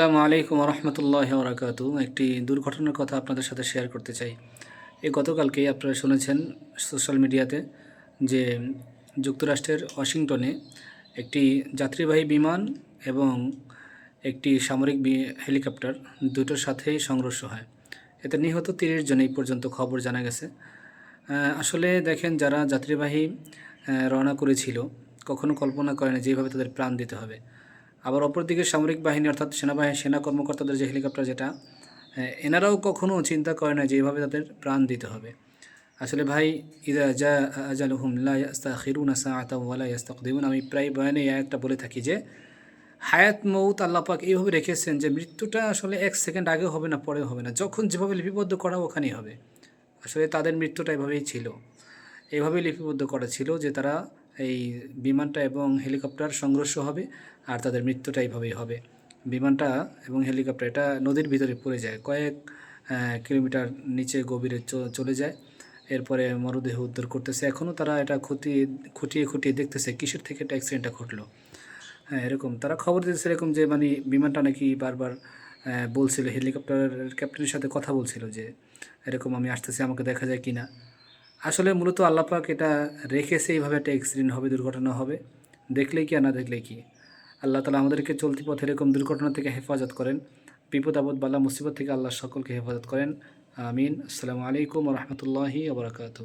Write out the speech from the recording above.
আসসালামু আলাইকুম রহমতুল্লাহ বরাকাতু একটি দুর্ঘটনার কথা আপনাদের সাথে শেয়ার করতে চাই। এই গতকালকেই আপনারা শুনেছেন সোশ্যাল মিডিয়াতে যে যুক্তরাষ্ট্রের ওয়াশিংটনে একটি যাত্রীবাহী বিমান এবং একটি সামরিক হেলিকপ্টার দুটোর সাথেই সংঘর্ষ হয়। এতে নিহত তিরিশ জন এই পর্যন্ত খবর জানা গেছে। আসলে দেখেন, যারা যাত্রীবাহী রওনা করেছিল, কখনো কল্পনা করে না যেভাবে তাদের প্রাণ দিতে হবে। আবার অপরদিকে সামরিক বাহিনী, অর্থাৎ সেনাবাহিনী, সেনা কর্মকর্তাদের যে হেলিকপ্টার যেটা এনারাও কখনো চিন্তা করে না যে এভাবে তাদের প্রাণ দিতে হবে। আসলে ভাই, ইদা যা আজালুহুম লা ইয়াস্তাখিরুনা সাআতাও ওয়া লা ইয়াস্তাকদিমুন। আমি প্রায় বয়ানে একটা বলে থাকি যে, হায়াত মৌত আল্লাহ পাক এইভাবে রেখেছেন যে মৃত্যুটা আসলে এক সেকেন্ড আগে হবে না, পরেও হবে না। যখন যেভাবে লিপিবদ্ধ করা ওখানেই হবে। আসলে তাদের মৃত্যুটা এভাবেই ছিল। এভাবেই লিপিবদ্ধ করা ছিল যে তারা এই বিমানটা এবং হেলিকপ্টার সংঘর্ষ হবে আর তাদের মৃত্যুটা এইভাবেই হবে। বিমানটা এবং হেলিকপ্টার, এটা নদীর ভিতরে পড়ে যায়, কয়েক কিলোমিটার নিচে গভীরে চলে যায়। এরপরে মরদেহ উদ্ধার করতেছে। এখনও তারা এটা খুঁটিয়ে খুঁটিয়ে খুঁটিয়ে দেখতেছে কিসের থেকে এটা অ্যাক্সিডেন্টটা ঘটলো। হ্যাঁ এরকম। তারা খবর দিতেছে এরকম যে মানে বিমানটা নাকি বারবার বলছিল হেলিকপ্টার ক্যাপ্টেনের সাথে কথা বলছিল যে, এরকম আমি আসতেছি, আমাকে দেখা যায় কি না আসলে মূলত আল্লাপাক এটা রেখেছে এইভাবে একটা অ্যাক্সিডেন্ট হবে, দুর্ঘটনা হবে। দেখলেই কি আর না দেখলেই কি? আল্লাহ তালা আমাদেরকে চলতি পথে এরকম দুর্ঘটনা থেকে হেফাজত করেন। বিপদ, আপদ বাল্লা মুসিবত থেকে আল্লাহ সকলকে হেফাজত করেন। আমিন। আসসালামু আলাইকুম রহমতুল্লাহি আবরাকাতু